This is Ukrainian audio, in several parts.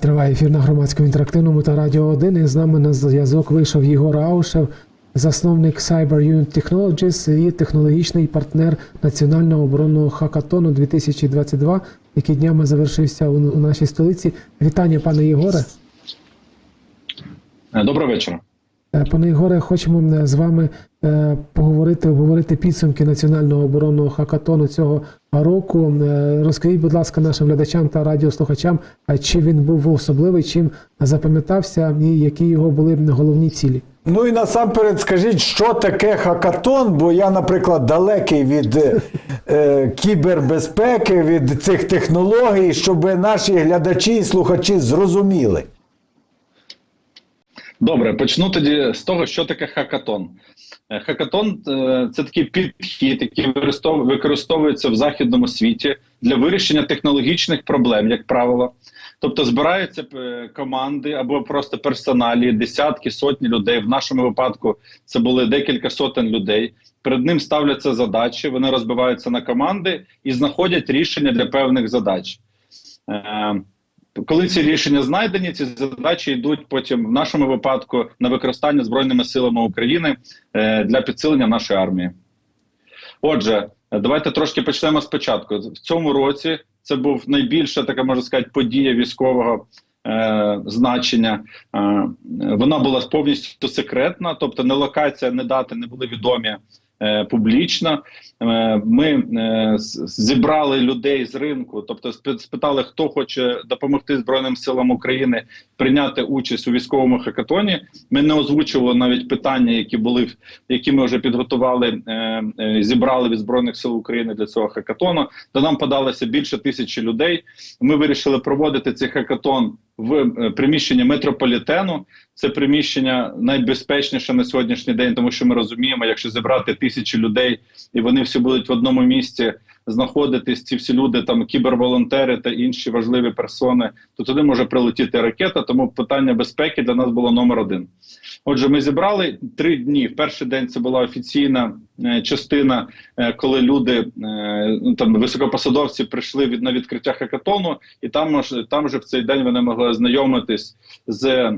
Триває ефір на громадському інтерактивному та радіо 1. І з нами на зв'язок вийшов Єгор Аушев, засновник Cyber Unit Technologies і технологічний партнер національного оборонного хакатону 2022, який днями завершився у, нашій столиці. Вітання, пане Єгоре. Доброго вечора. Е, Пане Ігоре, хочемо е, з вами е, поговорити, обговорити підсумки національного оборонного хакатону цього року. Розкажіть, будь ласка, нашим глядачам та радіослухачам, чи він був особливий, чим запам'ятався і які його були головні цілі. Ну і насамперед скажіть, що таке хакатон, бо я, наприклад, далекий від е, кібербезпеки, від цих технологій, щоб наші глядачі і слухачі зрозуміли. Добре, почну тоді з того, що таке хакатон. Е, Хакатон е, це такий підхід, який використовується в західному світі для вирішення технологічних проблем, як правило. Тобто збираються е, команди або просто персоналі, десятки, сотні людей. В нашому випадку це були декілька сотень людей. Перед ним ставляться задачі, вони розбиваються на команди і знаходять рішення для певних задач. Коли ці рішення знайдені, ці задачі йдуть потім в нашому випадку на використання збройними силами України е, для підсилення нашої армії. Отже, давайте трошки почнемо спочатку. В цьому році це був найбільша така можна сказати подія військового. е, Значення Е, вона була повністю секретна, тобто не локація, не дати не були відомі публічно. Е, Ми е, зібрали людей з ринку, тобто спи- спитали, хто хоче допомогти Збройним силам України прийняти участь у військовому хакатоні. Ми не озвучували навіть питання, які були які ми вже підготували, е, е, зібрали від збройних сил України для цього хакатону. До нам подалося більше тисячі людей. Ми вирішили проводити цей хакатон в приміщення приміщенні метрополітену. Це приміщення найбезпечніше на сьогоднішній день, тому що ми розуміємо, якщо зібрати тисячі людей і вони всі будуть в одному місці знаходитись, ці всі люди, там кіберволонтери та інші важливі персони, то туди може прилетіти ракета. Тому питання безпеки для нас було номер один. Отже, ми зібрали три дні. Перший день це була офіційна е, частина, е, коли люди е, ну, там високопосадовці прийшли від на відкриття хакатону, і там там же в цей день вони могли ознайомитись з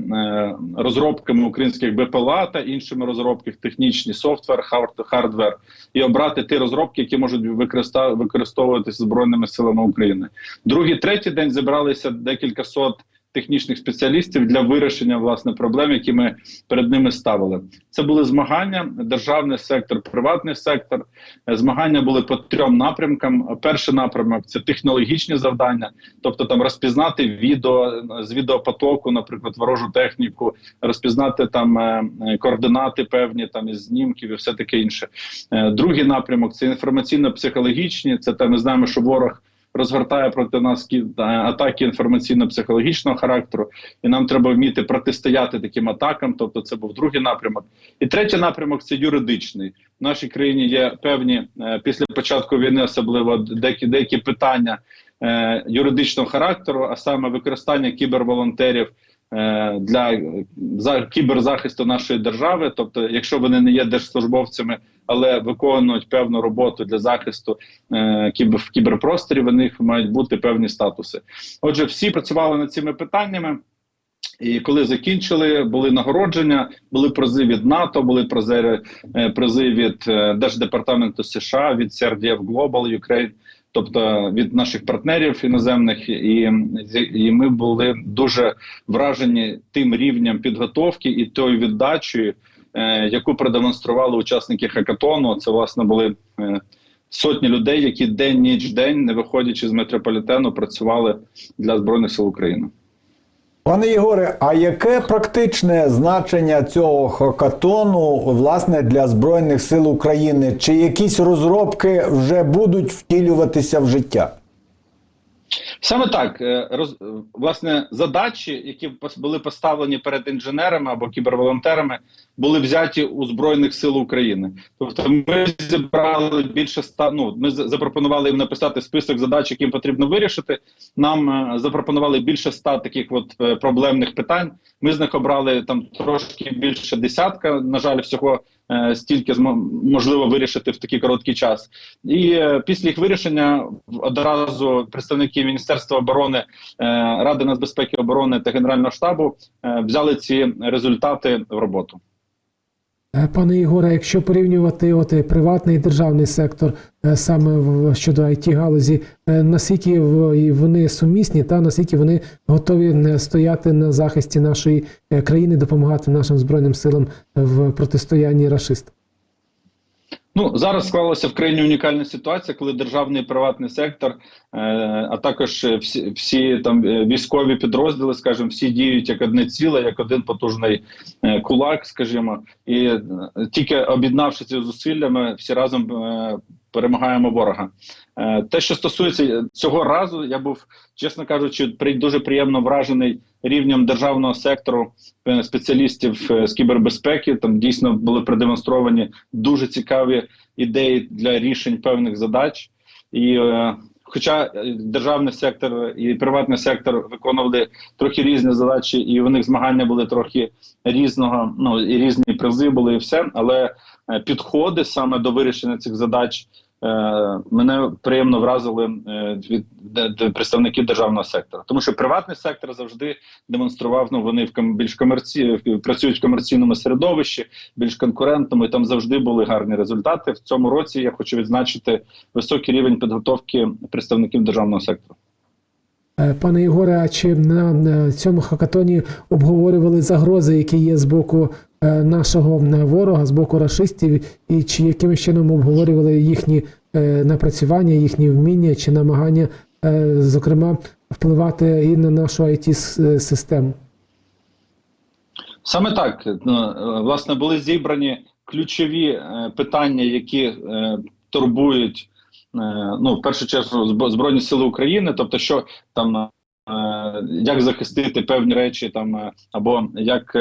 розробками українських БПЛА та іншими розробками, технічні софтвер, хард- хардвер, і обрати ті розробки, які можуть використа- використовуватися збройними силами України. Другий, третій день зібралися декілька сот технічних спеціалістів для вирішення власне проблем, які ми перед ними ставили. Це були змагання, державний сектор, приватний сектор. Змагання були по трьом напрямкам. Перший напрямок це технологічні завдання, тобто там розпізнати відео з відеопотоку, наприклад, ворожу техніку, розпізнати там е, координати певні там із знімків і все таке інше. Е, Другий напрямок це інформаційно-психологічні. Це те, ми знаємо, що ворог розгортає проти нас е, атаки інформаційно-психологічного характеру, і нам треба вміти протистояти таким атакам. Тобто, це був другий напрямок. І третій напрямок це юридичний. В нашій країні є певні е, після початку війни, особливо деякі деякі питання е, юридичного характеру, а саме використання кіберволонтерів. Для кіберзахисту нашої держави, тобто, якщо вони не є держслужбовцями, але виконують певну роботу для захисту е, кібер, в кіберпросторі, в них мають бути певні статуси. Отже, всі працювали над цими питаннями. І коли закінчили, були нагородження, були призи від НАТО, були призи, е, призи від е, Держдепартаменту США, від CRDF Global Ukraine, тобто від наших партнерів іноземних, і, і ми були дуже вражені тим рівнем підготовки і тою віддачею, яку продемонстрували учасники хакатону. Це власне були е, сотні людей, які день ніч день, не виходячи з метрополітену, працювали для збройних сил України. Пане Єгоре, а яке практичне значення цього хакатону власне для Збройних сил України? Чи якісь розробки вже будуть втілюватися в життя? Саме так е, роз е, власне задачі, які були поставлені перед інженерами або кіберволонтерами, були взяті у збройних сил України. Тобто, ми зібрали більше ста. Ну ми запропонували їм написати список задач, які потрібно вирішити. Нам е, запропонували більше ста таких от проблемних питань. Ми з них обрали там трошки більше десятка. На жаль, всього стільки змо- можливо вирішити в такий короткий час. І е, після їх вирішення одразу представники Міністерства оборони, е, Ради нацбезпеки оборони та Генерального штабу е, взяли ці результати в роботу. Е, Пане Ігоре, якщо порівнювати от е, приватний і державний сектор е, саме щодо it галузі, наскільки вони сумісні, та наскільки вони готові стояти на захисті нашої країни, допомагати нашим збройним силам в протистоянні рашистам? Ну зараз склалася в країні унікальна ситуація, коли державний і приватний сектор, е, а також е, всі, всі там е, військові підрозділи, скажімо, всі діють як одне ціле, як один потужний кулак, скажімо, і тільки об'єднавши ці зусиллями, всі разом перемагаємо ворога. Е, те, що стосується цього разу, я був, чесно кажучи, дуже приємно вражений рівнем державного сектору е, спеціалістів е, з кібербезпеки. Там дійсно були продемонстровані дуже цікаві ідеї для рішень певних задач. І хоча державний сектор і приватний сектор виконували трохи різні задачі, і у них змагання були трохи різного, ну і різні призи були, і все, але підходи саме до вирішення цих задач. Е, Мене приємно вразили е, від представники державного сектора, тому що приватний сектор завжди демонстрував. Ну вони в більш комерці працюють в комерційному середовищі, більш конкурентному, і там завжди були гарні результати. В цьому році я хочу відзначити високий рівень підготовки представників державного сектору. Е, Пане Ігоре, а чи на цьому хакатоні обговорювали загрози, які є з боку е, нашого е, ворога, з боку рашистів, і чи якимось чином обговорювали їхні напрацювання, їхні вміння чи намагання, зокрема, впливати і на нашу it систему? Саме так Ну, власне були зібрані ключові питання, які турбують ну в першу чергу Зб- збройні сили України, тобто, що там е, як захистити певні речі, там е, або як.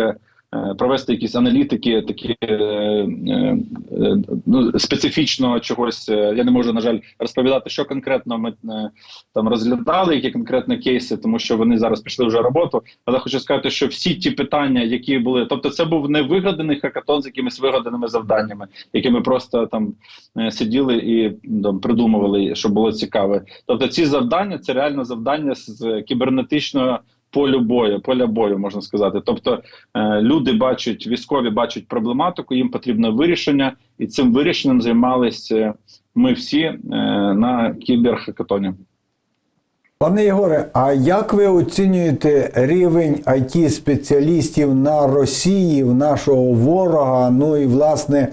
Е, Провести якісь аналітики, такі е, е, ну, специфічного чогось. Я не можу, на жаль, розповідати, що конкретно ми там розглядали, які конкретно кейси, тому що вони зараз пішли вже роботу. Але хочу сказати, що всі ті питання, які були, тобто, це був не вигаданий хакатон з якимись вигаданими завданнями, які ми просто там сиділи і там придумували, що було цікаве. Тобто, ці завдання це реально завдання з кібернетичного. Полю бою, поля бою можна сказати. Тобто е, люди бачать, військові бачать проблематику, їм потрібно вирішення, і цим вирішенням займалися ми всі е, на кіберхакатоні. Пане Єгоре, а як ви оцінюєте рівень it спеціалістів на Росії, в нашого ворога? Ну і власне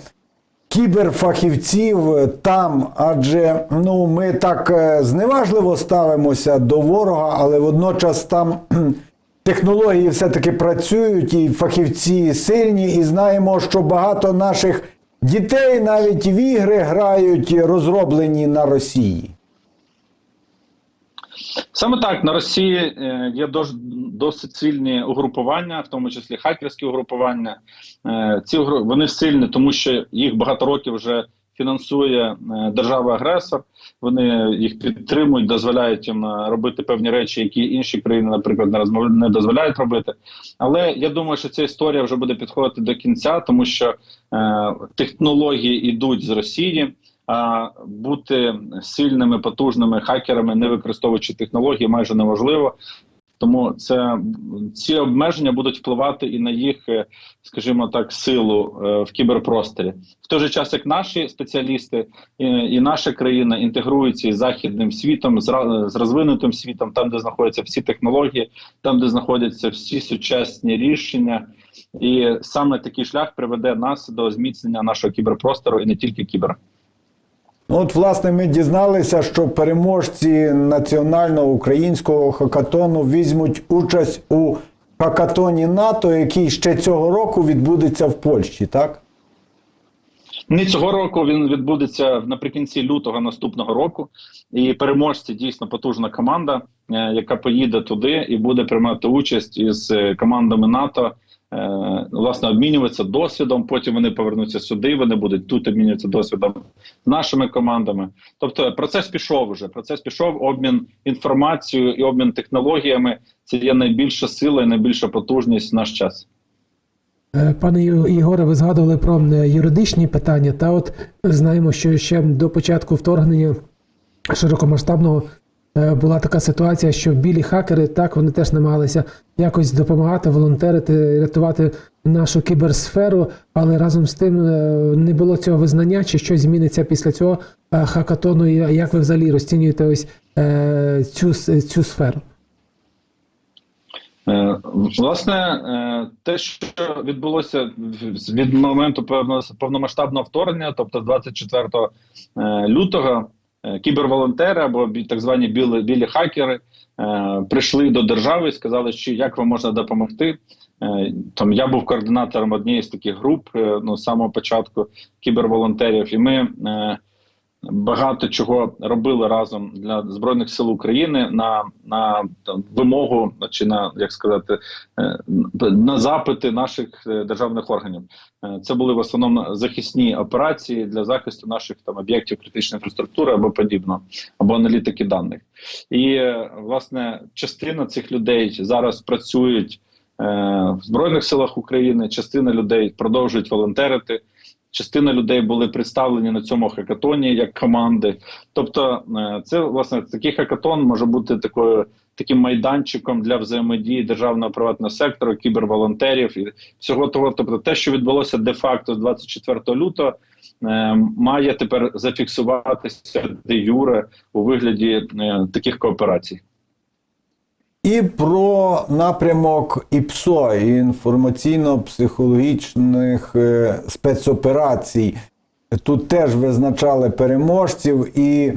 кіберфахівців там? Адже ну ми так е, зневажливо ставимося до ворога, але водночас там технології все-таки працюють, і фахівці сильні, і знаємо, що багато наших дітей навіть в ігри грають розроблені на Росії. Саме так на Росії е, є досить сильні угрупування, в тому числі хакерські угрупування. Е, ці вони сильні, тому що їх багато років вже фінансує е, держава-агресор. Вони їх підтримують, дозволяють їм е, робити певні речі, які інші країни, наприклад, не розмов... дозволяють робити. Але я думаю, що ця історія вже буде підходити до кінця, тому що технології йдуть з Росії. А бути сильними, потужними хакерами, не використовуючи технології, майже неможливо. Тому це ці обмеження будуть впливати і на їх, е, скажімо так, силу е, в кіберпросторі. В той же час, як наші спеціалісти і, і наша країна інтегруються із західним світом, з розвинутим світом, там, де знаходяться всі технології, там, де знаходяться всі сучасні рішення. І саме такий шлях приведе нас до зміцнення нашого кіберпростору і не тільки кібер. Ну, От, власне, ми дізналися, що переможці національного українського хакатону візьмуть участь у хакатоні НАТО, який ще цього року відбудеться в Польщі, так? Не цього року він відбудеться наприкінці лютого наступного року. І переможці дійсно потужна команда, е, яка поїде туди і буде приймати участь із е, командами НАТО. Е, Власне, обмінюватися досвідом. Потім вони повернуться сюди. Вони будуть тут обмінюватися досвідом з нашими командами. Тобто, процес пішов уже. Процес пішов. Обмін інформацією і обмін технологіями. Це є найбільша сила і найбільша потужність в наш час. Е, Пане Ігоре, ви згадували про юридичні питання. Та от знаємо, що ще до початку вторгнення широкомасштабного була така ситуація, що білі хакери так вони теж намагалися якось допомагати, волонтерити, рятувати нашу кіберсферу, але разом з тим е, не було цього визнання, чи щось зміниться після цього е, хакатону. Як ви взагалі розцінюєте ось е, цю, цю сферу? Е, Власне, е, те, що відбулося від моменту повномасштабного вторгнення, тобто 24 е, лютого, е, кіберволонтери або так звані білі, білі хакери е, прийшли до держави і сказали, що як вам можна допомогти. Е, Там я був координатором однієї з таких груп е, ну, самого початку кіберволонтерів, і ми е, багато чого робили разом для збройних сил України на, на там, вимогу чи на як сказати е, на запити наших е, державних органів. Е, Це були в основному захисні операції для захисту наших там об'єктів критичної інфраструктури або подібно, або аналітики даних. І власне частина цих людей зараз працюють в збройних силах України. Частина людей продовжують волонтерити. Частина людей були представлені на цьому хакатоні як команди. Тобто, е, це власне такий хакатон може бути такою таким майданчиком для взаємодії державного приватного сектору, кіберволонтерів і всього того. Тобто, те, що відбулося де-факто з 24 лютого, е, має тепер зафіксуватися де юре у вигляді е, таких кооперацій. І про напрямок ІПСО інформаційно-психологічних е, спецоперацій. Тут теж визначали переможців, і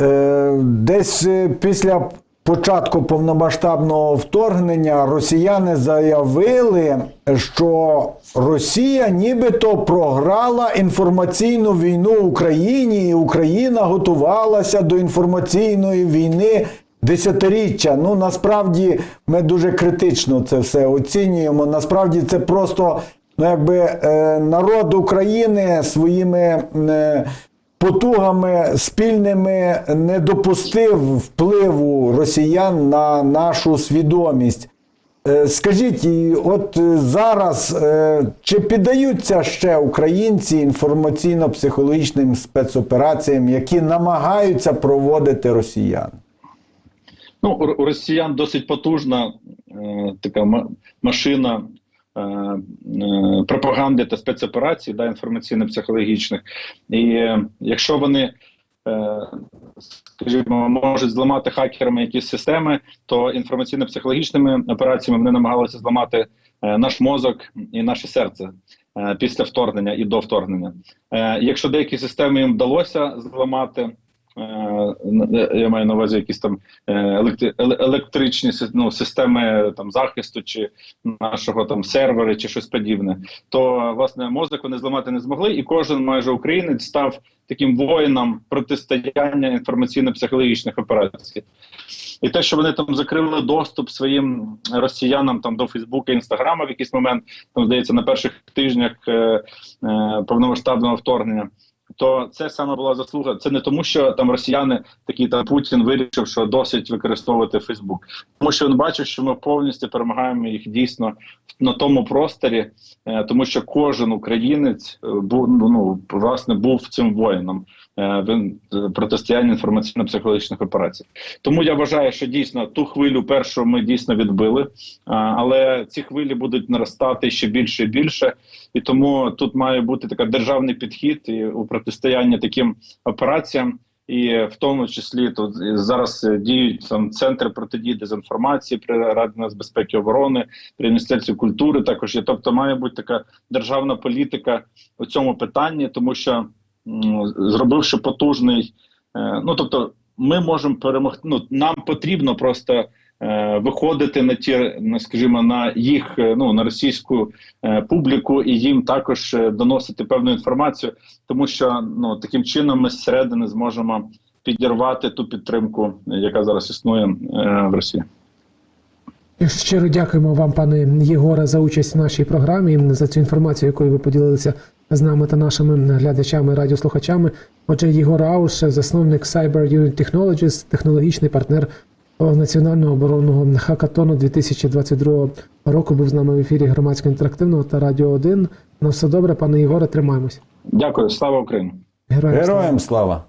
е, десь е, після початку повномасштабного вторгнення росіяни заявили, що Росія нібито програла інформаційну війну Україні, і Україна готувалася до інформаційної війни десятиріччя. Ну насправді ми дуже критично це все оцінюємо. Насправді це просто ну, якби е, народ України своїми е, потугами спільними не допустив впливу росіян на нашу свідомість. Е, Скажіть, от зараз чи піддаються ще українці інформаційно-психологічним спецопераціям, які намагаються проводити росіяни? Ну, у, росіян досить потужна е, така ма- машина е, е, пропаганди та спецоперацій, да, інформаційно-психологічних. І е, якщо вони, е, скажімо, можуть зламати хакерами якісь системи, то інформаційно-психологічними операціями вони намагалися зламати е, наш мозок і наше серце. е, Після вторгнення і до вторгнення, Е, якщо деякі системи їм вдалося зламати, я маю на увазі якісь там е, електричні ну, системи там захисту чи нашого там сервери чи щось подібне, то власне мозок вони зламати не змогли, і кожен майже українець став таким воїном протистояння інформаційно-психологічних операцій. І те, що вони там закрили доступ своїм росіянам там до Фейсбука, Інстаграма в якийсь момент, там здається, на перших тижнях е, е, повномасштабного вторгнення. То це саме була заслуга. Це не тому, що там росіяни такі там Путін вирішив, що досить використовувати Фейсбук, тому що він бачив, що ми повністю перемагаємо їх дійсно на тому просторі, е, тому що кожен українець е, був ну, власне був цим воїном е, він протистояння інформаційно-психологічних операцій. Тому я вважаю, що дійсно ту хвилю першу ми дійсно відбили, але ці хвилі будуть наростати ще більше і більше. І тому тут має бути така державний підхід і у протистоянні таким операціям. І в тому числі тут зараз е, діють там центри протидії дезінформації при Раді нацбезпеки оборони, при міністерстві культури. Також є. Тобто має бути така державна політика у цьому питанні, тому що зробивши потужний, е, ну тобто, ми можемо перемогти. Ну нам потрібно просто виходити на ті, скажімо, на їх е, ну на російську е, публіку і їм також е, доносити певну інформацію, тому що ну таким чином ми зсередини зможемо підірвати ту підтримку, яка зараз існує е, в Росії. Щиро дякуємо вам, пане Єгоре, за участь в нашій програмі, за цю інформацію, якою ви поділилися з нами та нашими глядачами, радіослухачами. Отже, Єгор Ауш, засновник Cyber Unit Technologies, технологічний партнер національного оборонного хакатону 2022 року. Був з нами в ефірі громадського інтерактивного та радіо 1. На все добре, пане Ігоре, тримаємось. Дякую, слава Україні. Героям слава. Героям слава!